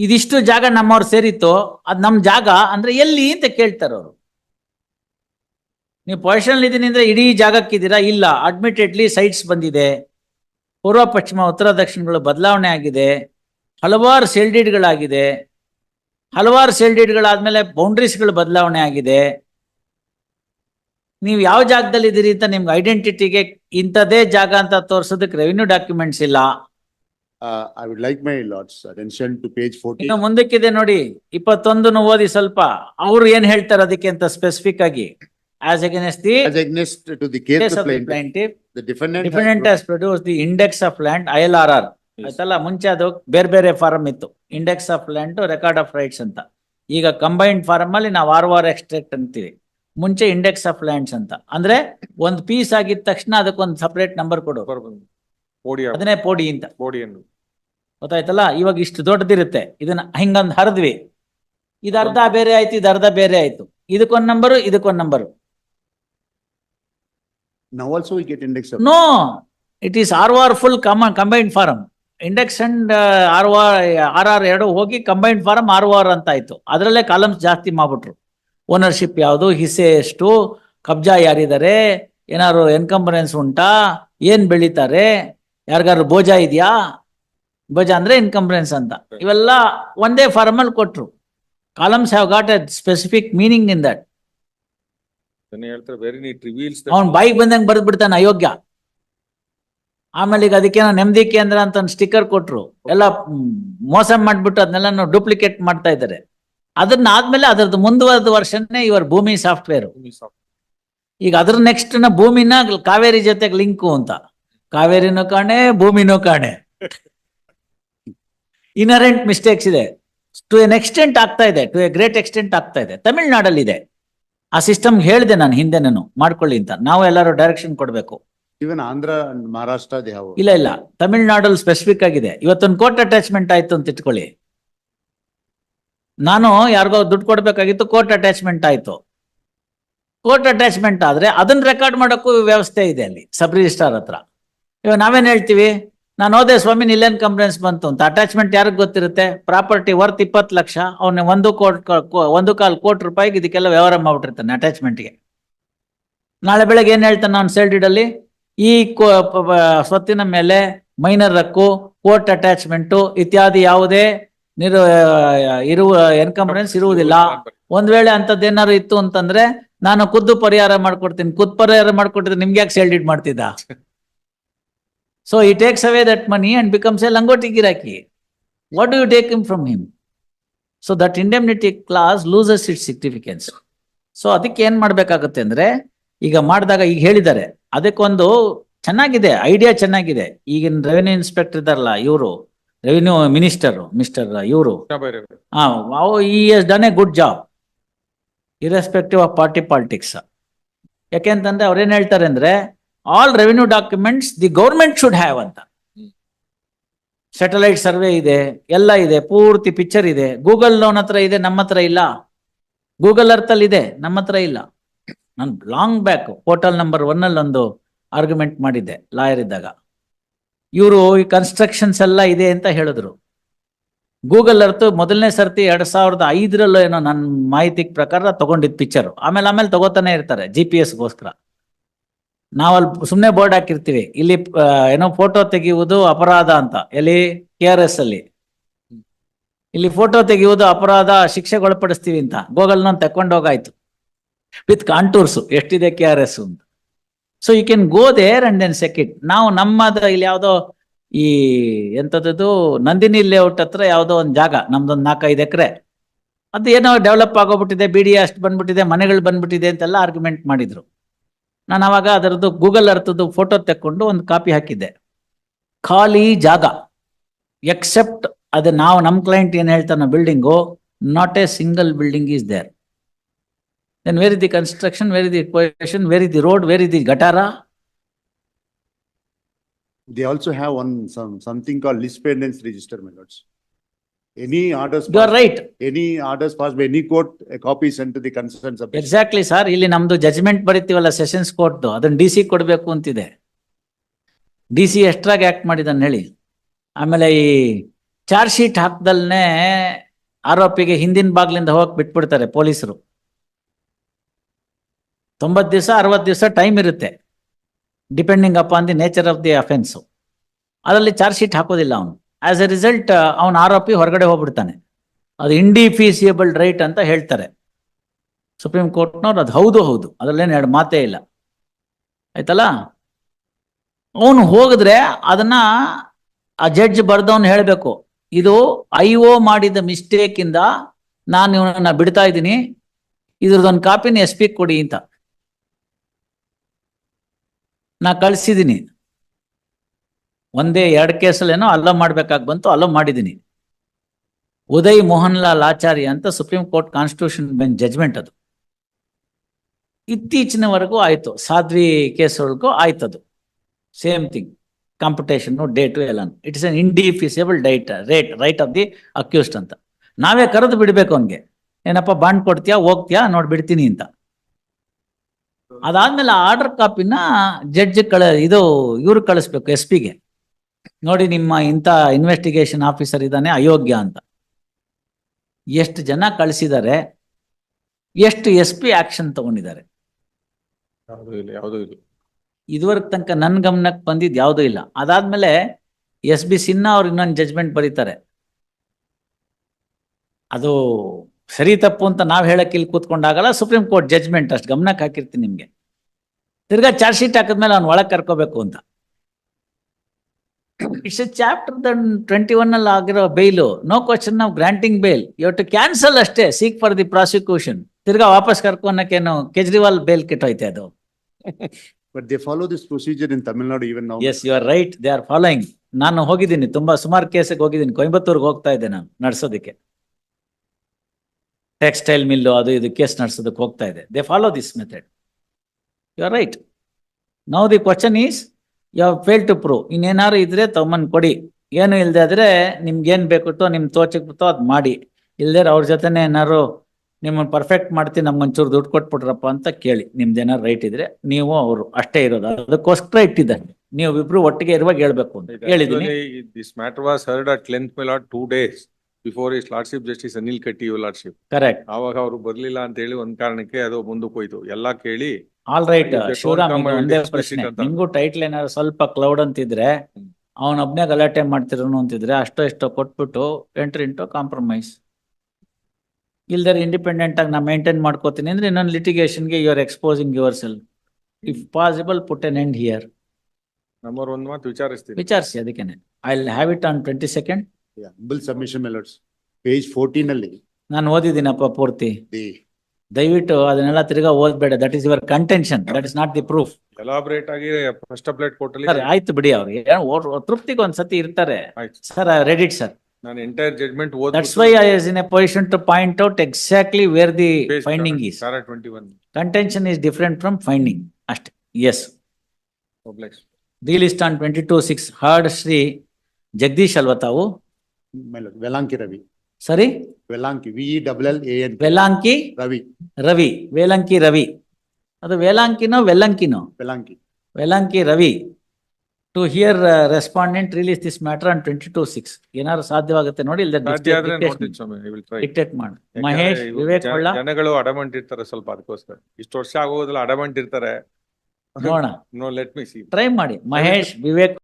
ಇದಿಷ್ಟು ಜಾಗ ನಮ್ಮವ್ರು ಸೇರಿತ್ತು, ಅದು ನಮ್ಮ ಜಾಗ ಅಂದ್ರೆ ಎಲ್ಲಿ ಅಂತ ಕೇಳ್ತಾರೆ ಅವರು. ನೀವು ಪೊಸಿಷನ್ ಇದ್ದೀನಿ ಅಂದ್ರೆ ಇಡೀ ಜಾಗಕ್ಕಿದ್ದೀರಾ? ಇಲ್ಲ. ಅಡ್ಮಿಟೆಡ್ಲಿ ಸೈಟ್ಸ್ ಬಂದಿದೆ. ಪೂರ್ವ, ಪಶ್ಚಿಮ, ಉತ್ತರ, ದಕ್ಷಿಣಗಳು ಬದಲಾವಣೆ ಆಗಿದೆ. ಹಲವಾರು ಸೆಲ್ಡಿಡ್ಗಳಾಗಿದೆ. ಹಲವಾರು ಸೆಲ್ಡಿಡ್ಗಳಾದ್ಮೇಲೆ ಬೌಂಡ್ರೀಸ್ಗಳು ಬದಲಾವಣೆ ಆಗಿದೆ. ನೀವು ಯಾವ ಜಾಗದಲ್ಲಿ ಇದ್ದೀರಿ ಅಂತ ನಿಮ್ಗೆ ಐಡೆಂಟಿಟಿಗೆ ಇಂಥದೇ ಜಾಗ ಅಂತ ತೋರ್ಸೋದಕ್ಕೆ ರೆವಿನ್ಯೂ ಡಾಕ್ಯುಮೆಂಟ್ಸ್ ಇಲ್ಲ. Uh, I would like my lord's attention to page fourteen. ಇನ್ನು ಮುಂದಕ್ಕಿದೆ ನೋಡಿ ಇಪ್ಪತ್ತೊಂದನ್ನು ಓದಿ ಸ್ವಲ್ಪ. ಅವ್ರು ಏನ್ ಹೇಳ್ತಾರೆ ಅದಕ್ಕೆ ಅಂತ ಸ್ಪೆಸಿಫಿಕ್ ಆಗಿ. As against the As against to the case case of the plaintiff, the defendant. has defendant has produced the index of land I L R R ಆಯ್ತಲ್ಲ ಮುಂಚೆ ಅದು ಬೇರೆ ಬೇರೆ ಫಾರಂ ಇತ್ತು. Index of land record of rights ಅಂತ. ಈಗ combined form ಅಲ್ಲಿ ನಾವು ಆರ್ ಆರ್ ಎಕ್ಸ್ಟ್ರಾಕ್ಟ್ ಅಂತೀವಿ. ಮುಂಚೆ ಇಂಡೆಕ್ಸ್ ಆಫ್ ಲ್ಯಾಂಡ್ಸ್ ಅಂತ. ಅಂದ್ರೆ ಒಂದ್ ಪೀಸ್ ಆಗಿದ ತಕ್ಷಣ ಅದಕ್ಕೊಂದು ಸಪರೇಟ್ ನಂಬರ್ ಕೊಡು. ಬೋಡಿ ಅದನ್ನೇ ಪೋಡಿ ಅಂತ. ಬೋಡಿಯನ್ನು ಗೊತ್ತಾಯ್ತಲ್ಲ? ಇವಾಗ ಇಷ್ಟು ದೊಡ್ಡದಿರುತ್ತೆ. ಇದನ್ನ ಹಿಂಗಂದ್ ಹರಿದ್ವಿ. ಇದು ಅರ್ಧ ಬೇರೆ ಆಯ್ತು ಇದು ಅರ್ಧ ಬೇರೆ ಆಯ್ತು. ಇದಕ್ಕೊಂದ್ number ಇದಕ್ಕೊಂದ್ number Now also we get index of. No it is R R full combine form index and R R R R ಎರಡು ಹೋಗಿ ಕಂಬೈನ್ಡ್ ಫಾರಂ ಆರ್ ಆರ್ ಅಂತ ಆಯ್ತು. ಅದರಲ್ಲೇ ಕಾಲಮ್ಸ್ ಜಾಸ್ತಿ ಮಾಡ್ಬಿಟ್ರು. ಓನರ್ಶಿಪ್ ಯಾವುದು ಹಿಸೆ ಎಷ್ಟು ಕಬ್ಜಾ ಯಾರಿದ್ದಾರೆ ಏನಾದ್ರು ಎನ್ಕಂಬರೆನ್ಸ್ ಉಂಟಾ ಏನ್ ಬೆಳಿತಾರೆ ಯಾರಿಗಾರು ಭೋಜ ಇದೆಯಾ? ಭೋಜ ಅಂದ್ರೆ ಇನ್ಕಂಪ್ಲೆನ್ಸ್ ಅಂತ. ಇವೆಲ್ಲ ಒಂದೇ ಫಾರ್ಮಲ್ ಅಲ್ಲಿ ಕೊಟ್ರು columns have got a specific meaning in that ಅವ್ನು ಬಾಯಿಗೆ ಬಂದಂಗೆ ಬರೆದ್ ಬಿಡ್ತಾನೆ ಅಯೋಗ್ಯ. ಆಮೇಲೆ ಈಗ ಅದಕ್ಕೆ ನೆಮ್ಮದಿ ಕೇಂದ್ರ ಅಂತ ಒಂದು ಸ್ಟಿಕ್ಕರ್ ಕೊಟ್ರು. ಎಲ್ಲ ಮೋಸ ಮಾಡ್ಬಿಟ್ಟು ಅದನ್ನೆಲ್ಲ ಡೂಪ್ಲಿಕೇಟ್ ಮಾಡ್ತಾ ಇದ್ದಾರೆ ಅದನ್ನ ಆದ್ಮೇಲೆ ಅದ್ರದ್ದು ಮುಂದುವರೆದ ವರ್ಷನೇ ಇವರ ಭೂಮಿ ಸಾಫ್ಟ್ವೇರ್ ಈಗ ಅದ್ರ ನೆಕ್ಸ್ಟ್ನ ಭೂಮಿನ ಕಾವೇರಿ ಜೊತೆಗೆ ಲಿಂಕು ಅಂತ. ಕಾವೇರಿನೂ ಕಾಣೆ ಭೂಮಿನೂ ಕಾಣೆ. ಇನರೆಂಟ್ ಮಿಸ್ಟೇಕ್ಸ್ ಇದೆ. ಟು ಎನ್ ಎಕ್ಸ್ಟೆಂಟ್ ಆಗ್ತಾ ಇದೆ. ಟು ಎ ಗ್ರೇಟ್ ಎಕ್ಸ್ಟೆಂಟ್ ಆಗ್ತಾ ಇದೆ. ತಮಿಳ್ನಾಡಲ್ಲಿ ಇದೆ ಆ ಸಿಸ್ಟಮ್ ಹೇಳಿದೆ ನಾನು ಹಿಂದೆ ನಾನು. ಮಾಡ್ಕೊಳ್ಳಿ ಅಂತ. ನಾವು ಎಲ್ಲರೂ ಡೈರೆಕ್ಷನ್ ಕೊಡ್ಬೇಕು. ಇವನ್ ಆಂಧ್ರ ಮಹಾರಾಷ್ಟ್ರ ಇಲ್ಲ ಇಲ್ಲ. ತಮಿಳ್ನಾಡಲ್ಲಿ ಸ್ಪೆಸಿಫಿಕ್ ಆಗಿದೆ. ಇವತ್ತೊಂದು ಕೋರ್ಟ್ ಅಟ್ಯಾಚ್ಮೆಂಟ್ ಆಯ್ತು ಅಂತ ಇಟ್ಕೊಳ್ಳಿ. ನಾನು ಯಾರಿಗೋ ದುಡ್ಡು ಕೊಡ್ಬೇಕಾಗಿತ್ತು ಕೋರ್ಟ್ ಅಟ್ಯಾಚ್ಮೆಂಟ್ ಆಯ್ತು. ಕೋರ್ಟ್ ಅಟ್ಯಾಚ್ಮೆಂಟ್ ಆದ್ರೆ ಅದನ್ನ ರೆಕಾರ್ಡ್ ಮಾಡೋಕ್ಕೂ ವ್ಯವಸ್ಥೆ ಇದೆ ಅಲ್ಲಿ ಸಬ್ ರಿಜಿಸ್ಟ್ರಾರ್ ಹತ್ರ. ಇವಾಗ ನಾವೇನ್ ಹೇಳ್ತೀವಿ? ನಾನು ಹೋದೆ ಸ್ವಾಮಿ ನಿಲ್ಲೇನ್ ಕಂಪ್ಲೇಂಟ್ಸ್ ಬಂತು ಅಂತ. ಅಟ್ಯಾಚ್ಮೆಂಟ್ ಯಾರಿಗ್ ಗೊತ್ತಿರುತ್ತೆ? ಪ್ರಾಪರ್ಟಿ ವರ್ತ್ ಇಪ್ಪತ್ತು ಲಕ್ಷ. ಅವನ ಒಂದು ಕೋಟ್ ಒಂದು ಕಾಲ್ ಕೋಟಿ ರೂಪಾಯಿಗೆ ಇದಕ್ಕೆಲ್ಲ ವ್ಯವಹಾರ ಮಾಡ್ಬಿಟ್ಟಿರ್ತಾನೆ ಅಟ್ಯಾಚ್ಮೆಂಟ್ಗೆ ನಾಳೆ ಬೆಳಗ್ಗೆ ಏನ್ ಹೇಳ್ತಾನೆ ನಾನು ಸೇಲ್ ಅಲ್ಲಿ? ಈ ಸ್ವತ್ತಿನ ಮೇಲೆ ಮೈನರ್ ಹಕ್ಕು ಕೋರ್ಟ್ ಅಟ್ಯಾಚ್ಮೆಂಟು ಇತ್ಯಾದಿ ಯಾವುದೇ ನಿರು, ಇರುವ ಎನ್ಕಂಬರೆನ್ಸ್ ಇರುವುದಿಲ್ಲ. ಒಂದ್ ವೇಳೆ ಅಂತದ್ದೇನಾರು ಇತ್ತು ಅಂತಂದ್ರೆ ನಾನು ಖುದ್ದು ಪರಿಹಾರ ಮಾಡ್ಕೊಡ್ತೀನಿ. ಖುದ್ ಪರಿಹಾರ ಮಾಡ್ಕೊಟ್ಟಿದ್ರೆ ನಿಮ್ಗೆ ಯಾಕೆ ಸೇಲ್ ಡೀಡ್ ಮಾಡ್ತಿದ್ದ? So he takes away that money and becomes a ಲಂಗೋಟಿ ಗಿರಾಕಿ what do you take him from him so that indemnity clause loses its significance so ಅದಕ್ಕೆ ಏನ್ ಮಾಡ್ಬೇಕಾಗುತ್ತೆ ಅಂದ್ರೆ ಈಗ ಮಾಡಿದಾಗ ಈಗ ಹೇಳಿದ್ದಾರೆ ಅದಕ್ಕೊಂದು ಚೆನ್ನಾಗಿದೆ ಐಡಿಯಾ ಚೆನ್ನಾಗಿದೆ. ಈಗಿನ ರೆವೆನ್ಯೂ ಇನ್ಸ್ಪೆಕ್ಟರ್ ಇದಾರಲ್ಲ ಇವರು ರೆವಿನ್ಯೂ ಮಿನಿಸ್ಟರ್ ಮಿಸ್ಟರ್ ಇವರು. He's done a good job irrespective of party politics ಯಾಕೆಂತಂದ್ರೆ ಅವ್ರೇನ್ ಹೇಳ್ತಾರೆ ಅಂದ್ರೆ all revenue documents the government should have ಅಂತ. ಸ್ಯಾಟಲೈಟ್ ಸರ್ವೆ ಇದೆ ಎಲ್ಲ ಇದೆ ಪೂರ್ತಿ ಪಿಕ್ಚರ್ ಇದೆ. ಗೂಗಲ್ ಲೋನ್ ಹತ್ರ ಇದೆ ನಮ್ಮ ಹತ್ರ ಇಲ್ಲ. ಗೂಗಲ್ ಅರ್ತ್ ಅಲ್ಲಿ ಇದೆ ನಮ್ಮ ಹತ್ರ ಇಲ್ಲ. ನಾನು long back portal number one ಅಲ್ಲಿ ಒಂದು ಆರ್ಗ್ಯುಮೆಂಟ್ ಮಾಡಿದ್ದೆ ಲಾಯರ್ ಇದ್ದಾಗ. ಇವರು ಈ ಕನ್ಸ್ಟ್ರಕ್ಷನ್ಸ್ ಎಲ್ಲ ಇದೆ ಅಂತ ಹೇಳಿದ್ರು. ಗೂಗಲ್ ಅರ್ತ್ ಮೊದಲನೇ ಸರ್ತಿ ಎರಡ್ ಸಾವಿರದ ಐದರಲ್ಲೋ ಏನೋ ನನ್ನ ಮಾಹಿತಿ ಪ್ರಕಾರ ತಗೊಂಡಿದ್ ಪಿಕ್ಚರ್ ಆಮೇಲೆ ಆಮೇಲೆ ತಗೋತಾನೆ ಇರ್ತಾರೆ ಜಿ ಪಿ ಎಸ್ಗೋಸ್ಕರ ನಾವಲ್ಲಿ ಸುಮ್ಮನೆ ಬೋರ್ಡ್ ಹಾಕಿರ್ತೀವಿ. ಇಲ್ಲಿ ಏನೋ ಫೋಟೋ ತೆಗೆಯುವುದು ಅಪರಾಧ ಅಂತ. ಎಲ್ಲಿ? ಕೆ ಆರ್ ಎಸ್ ಅಲ್ಲಿ. ಇಲ್ಲಿ ಫೋಟೋ ತೆಗೆಯುವುದು ಅಪರಾಧ, ಶಿಕ್ಷೆಗೊಳಪಡಿಸ್ತೀವಿ ಅಂತ. ಗೂಗಲ್ ನಾನು ತಕೊಂಡೋಗಾಯ್ತು ವಿತ್ ಕಾಂಟೂರ್ಸ್. ಎಷ್ಟಿದೆ ಕೆ ಆರ್ ಎಸ್ ಅಂತ. So you can go there and then it ನಾವು ನಮ್ಮದ ಇಲ್ಲಿ ಯಾವುದೋ ಈ ಎಂತದ್ದು, ನಂದಿನಿ ಲೇಔಟ್ ಹತ್ರ ಯಾವುದೋ ಒಂದು ಜಾಗ. ನಮ್ದೊಂದು ನಾಲ್ಕೈದು ಎಕರೆ. ಅದು ಏನೋ ಡೆವಲಪ್ ಆಗೋಗ್ಬಿಟ್ಟಿದೆ ಬಿ ಡಿ ಅಷ್ಟು ಬಂದ್ಬಿಟ್ಟಿದೆ, ಮನೆಗಳು ಬಂದ್ಬಿಟ್ಟಿದೆ ಅಂತೆಲ್ಲ ಆರ್ಗ್ಯುಮೆಂಟ್ ಮಾಡಿದ್ರು. ನಾನು ಅವಾಗ ಅದರದ್ದು ಗೂಗಲ್ ಅರ್ಥದ್ದು ಫೋಟೋ ತೆಕ್ಕೊಂಡು ಒಂದು ಕಾಪಿ ಹಾಕಿದ್ದೆ. ಖಾಲಿ ಜಾಗ ಎಕ್ಸೆಪ್ಟ್ ಅದು ನಾವು ನಮ್ಮ ಕ್ಲೈಂಟ್ ಏನು ಹೇಳ್ತಾನೋ building not a single building is there then where the construction where the question where the road where the ಗಟಾರ they also have one some something call lis pendens register lords. Any orders. You are passed- right Any orders passed by any court, a copy the sent to the concerned subject. Exactly sir ಇಲ್ಲಿ ನಮ್ದು judgment ಬರಿತೀವಲ್ಲ sessions court ಅದನ್ನ D C ಕೊಡಬೇಕು ಅಂತಿದೆ. D C ಎಷ್ಟ್ರಾಗಿ act ಮಾಡಿದಾನೆ ಹೇಳಿ. ಆಮೇಲೆ ಈ ಚಾರ್ಜ್ ಶೀಟ್ ಹಾಕ್ದಲ್ನೇ ಆರೋಪಿಗೆ ಹಿಂದಿನ ಬಾಗ್ಲಿಂದ ಹೋಗಕ್ ಬಿಟ್ಬಿಡ್ತಾರೆ ಪೊಲೀಸರು. ತೊಂಬತ್ತು ದಿವಸ ಅರವತ್ತು ದಿವಸ ಟೈಮ್ ಇರುತ್ತೆ. Depending up on the nature of the offence ಅದರಲ್ಲಿ ಚಾರ್ಜ್ ಶೀಟ್ ಹಾಕೋದಿಲ್ಲ ಅವನು. ಆಸ್ ಎ ರಿಸಲ್ಟ್ ಅವನ ಆರೋಪಿ ಹೊರಗಡೆ ಹೋಗ್ಬಿಡ್ತಾನೆ. ಅದು ಇಂಡಿಫೀಸಿಯಬಲ್ ರೈಟ್ ಅಂತ ಹೇಳ್ತಾರೆ. ಸುಪ್ರೀಂ ಕೋರ್ಟ್ನವ್ರು ಅದು ಹೌದು ಹೌದು. ಅದರಲ್ಲೇನು ಎರಡು ಮಾತೇ ಇಲ್ಲ. ಆಯ್ತಲ್ಲ? ಅವನು ಹೋಗಿದ್ರೆ ಅದನ್ನ ಆ ಜಡ್ಜ್ ಬರ್ದವನು ಹೇಳಬೇಕು. ಇದು ಐ ಓ ಮಾಡಿದ ಮಿಸ್ಟೇಕ್ ಇಂದ ನಾನು ಇವನನ್ನ ಬಿಡ್ತಾ ಇದ್ದೀನಿ. ಇದ್ರದೊಂದು ಕಾಪಿನ ಎಸ್ ಪಿ ಕೊಡಿ ಅಂತ. ನಾ ಕಳ್ಸಿದ್ದೀನಿ ಒಂದೇ ಎರಡು ಕೇಸಲ್ಲೇನೋ ಅಲ್ಲ ಮಾಡ್ಬೇಕಾಗಿ ಬಂತು ಅಲ್ಲ ಮಾಡಿದ್ದೀನಿ ಉದಯ್ ಮೋಹನ್ ಲಾಲ್ ಆಚಾರ್ಯ ಅಂತ Supreme Court constitution bench judgment ಅದು. ಇತ್ತೀಚಿನವರೆಗೂ ಆಯಿತು, ಸಾಧ್ವಿ ಕೇಸ್ ಒಳಗೂ ಅದು same thing computation date it is an indefeasible date rate right of the accused ಅಂತ. ನಾವೇ ಕರೆದು ಬಿಡ್ಬೇಕು ಅವನ್ಗೆ. ಏನಪ್ಪ, ಬಾಂಡ್ ಕೊಡ್ತೀಯಾ, ಹೋಗ್ತೀಯಾ, ನೋಡ್ ಬಿಡ್ತೀನಿ ಅಂತ. ಅದಾದ್ಮೇಲೆ ಆರ್ಡರ್ ಕಾಪಿನ ಜಡ್ಜ್ ಕಳ, ಇದು ಇವ್ರಿಗೆ ಕಳಿಸ್ಬೇಕು ಎಸ್ ಪಿಗೆ ನೋಡಿ ನಿಮ್ಮ ಇಂಥ ಇನ್ವೆಸ್ಟಿಗೇಷನ್ ಆಫೀಸರ್ ಇದ್ದಾನೆ ಅಯೋಗ್ಯ ಅಂತ. ಎಷ್ಟು ಜನ ಕಳಿಸಿದ್ದಾರೆ ಎಷ್ಟು ಎಸ್ ಪಿ ಆಕ್ಷನ್ ತಗೊಂಡಿದ್ದಾರೆ. ಇದುವರೆಗೆ ತನಕ ನನ್ನ ಗಮನಕ್ಕೆ ಬಂದಿದ್ದು ಯಾವುದೂ ಇಲ್ಲ. ಅದಾದ್ಮೇಲೆ ಎಸ್ ಬಿ ಸಿನ್ಹಾ ಅವ್ರು ಇನ್ನೊಂದು ಜಜ್ಮೆಂಟ್ ಬರೀತಾರೆ. ಅದು ಸರಿ ತಪ್ಪು ಅಂತ ನಾವ್ ಹೇಳಕ್ಕೆ ಇಲ್ಲಿ ಕೂತ್ಕೊಂಡಾಗಲ್ಲ ಸುಪ್ರೀಂ ಕೋರ್ಟ್ ಜಜ್ಮೆಂಟ್ ಅಷ್ಟು ಗಮನಕ್ಕೆ ಹಾಕಿರ್ತೀನಿ ನಿಮ್ಗೆ. ತಿರ್ಗಾ ಚಾರ್ಜ್ ಶೀಟ್ ಹಾಕಿದ್ಮೇಲೆ ಅವ್ನು ಒಳಗೆ ಕರ್ಕೋಬೇಕು ಅಂತ. It's a chapter then twenty one ಅಲ್ಲಿ ಆಗಿರೋ bail no question of granting bail you to cancel ಅಷ್ಟೇ. ಸೀಕ್ ಫಾರ್ ದಿ ಪ್ರಾಸಿಕ್ಯೂಷನ್ ತಿರ್ಗಾ ವಾಪಸ್ ಕರ್ಕೊನಕ್ಕೇನು ಕೇಜ್ರಿವಾಲ್ ಬೇಲ್ ಕಿಟ್ಟೋಯ್ತೆ ಅದು. But they follow this procedure in Tamil Nadu even even now. Yes you are right they are following ನಾನು ಹೋಗಿದ್ದೀನಿ. ತುಂಬಾ ಸುಮಾರು ಕೇಸಿಗೆ ಹೋಗಿದ್ದೀನಿ. ಕೊಯಂಬತ್ತೂರ್ಗೆ ಹೋಗ್ತಾ ಇದ್ದೆ ನಾನು ನಡ್ಸೋದಕ್ಕೆ. ಟೆಕ್ಸ್ಟೈಲ್ ಮಿಲ್ಲು ಅದು ಇದು ಕೇಸ್ ನಡ್ಸೋದಕ್ಕೆ ಹೋಗ್ತಾ ಇದೆ they follow this method you are right now the question is you fail to prove ಇನ್ನೇನಾದ್ರು ಇದ್ರೆ ತಗೊಂಬಂದ್ ಕೊಡಿ. ಏನು ಇಲ್ದೆ ಆದ್ರೆ ನಿಮ್ಗೆ ಏನ್ ಬೇಕಿತ್ತೋ ನಿಮ್ ತೋಚಕ್ ಬಿತ್ತೋ ಅದ್ ಮಾಡಿ. ಇಲ್ದೇ ಅವ್ರ ಜೊತೆನೆ ಏನಾರು ನಿಮ್ಮನ್ನ ಪರ್ಫೆಕ್ಟ್ ಮಾಡ್ತೀನಿ ನಮ್ಗೊಂಚೂರು ದುಡ್ಡು ಕೊಟ್ಬಿಟ್ರಪ್ಪ ಅಂತ ಕೇಳಿ. ನಿಮ್ದು ಏನಾರು ರೈಟ್ ಇದ್ರೆ ನೀವು ಅವರು ಅಷ್ಟೇ ಇರೋದು. ಅದಕ್ಕೋಸ್ಕರ ಇಟ್ಟಿದ್ದಾರೆ ನೀವು ಇಬ್ರು ಒಟ್ಟಿಗೆ ಇರುವಾಗ ಹೇಳ್ಬೇಕು ಅಂತ ಹೇಳಿದೀನಿ this matter was heard at length my lord two days before his lordship Justice Anil Katti you lordship correct ಆವಾಗ ಅವರು ಬರ್ಲಿಲ್ಲ ಅಂತ ಹೇಳಿ ಒಂದ್ ಕಾರಣಕ್ಕೆ ಅದು ಮುಂದಕ್ಕೆ ಹೋಯ್ತು. ಎಲ್ಲಾ ಕೇಳಿ all right If they Shivaram don't come ಇದು and ಒಂದೇ it ಪ್ರಶ್ನೆ. ಅಂತ. ನಿಮ್ಗೂ ಟೈಟ್ಲ್ ಏನಾದ್ರು ಸ್ವಲ್ಪ ಕ್ಲೌಡ್ ಅಂತಿದ್ರೆ. ಅವನೊಬ್ನೇ ಗಲಾಟೆ ಮಾಡ್ತಿರೋನು ಅಂತಿದ್ರೆ ಅಷ್ಟೋ ಇಷ್ಟೋ ಕೊಟ್ಬಿಟ್ಟು ಎಂಟ್ರಿ ಇಂಟು ಕಾಂಪ್ರಮೈಸ್ ಇಲ್ದರೆ ಇಂಡಿಪೆಂಡೆಂಟ್ ಆಗಿ ನಾ ಮೇಂಟೈನ್ ಮಾಡ್ಕೋತೀನಿ ಅಂದ್ರೆ ಇನ್ನೊಂದು ಲಿಟಿಗೇಷನ್ಗೆ you are exposing your self if possible put an end here number ಒಂದ್ ಮಾತು ವಿಚಾರಿಸ್ತೀನಿ. ವಿಚಾರಿಸಿ ಅದಕ್ಕೇನೆ. I have it on twenty second bill submission submission, my lords. Page fourteen ಅಲ್ಲಿ, ನಾನು ಓದಿದ್ದೀನಪ್ಪ ಪೂರ್ತಿ. The, ದಯವಿಟ್ಟು ಅದನ್ನೆಲ್ಲ ತಿರ್ಗಾ ಓದ್ಬೇಡ. That is your contention that is not the proof elaborate ಆಗಿ ಫಸ್ಟ್ ಅಪ್ಲೇಟ್ ಕೊಟ್ಟಲ್ಲಿ ಸರ್ ಆಯ್ತು ಬಿಡಿ ಅವ್ರಿಗೆ ತೃಪ್ತಿಗೆ ಒಂದ್ಸತಿ ಇರ್ತಾರೆ. ಸರ್ ರೆಡಿಟ್ ಸರ್ ನಾನು entire judgment that's why I is in a position to point out exactly where the finding is twenty one contention is different from finding ಅಷ್ಟೇ yes list on twenty two six heard Shri Jagadish ಅಲ್ವಾ ತಾವು Velanki Ravi, ಸರಿ Velanki V W L N Velanki Ravi Ravi Velanki Ravi ಅದು ವೇಲಾಂಕಿನೋ ವೆಲ್ಲಂಕಿನೋ Velanki Velanki Ravi to hear respondent release this matter on twenty two six ಏನಾದ್ರು ಸಾಧ್ಯವಾಗುತ್ತೆ ನೋಡಿ ಸಾಧ್ಯ ಆದ್ರೆ ನೋಡ್ತೀನಿ ಸ್ವಾಮಿ ಐ ವಿಲ್ ಟ್ರೈ ಡಿಕ್ಟೇಟ್ ಮಾಡಿ. ಮಹೇಶ್ ವಿವೇಕ್ ಹೊಳ್ಳ ಜನಗಳು ಅಡಮಂಟ್ ಇರ್ತಾರೆ ಸ್ವಲ್ಪ ಅದಕ್ಕೋಸ್ಕರ. ಇಷ್ಟು ವರ್ಷ ಆಗೋದಿಲ್ಲ ಅಡಮಂಟ್ ಇರ್ತಾರೆ ನೋಡೋಣ. No let me see try ಮಾಡಿ. ಮಹೇಶ್ ವಿವೇಕ್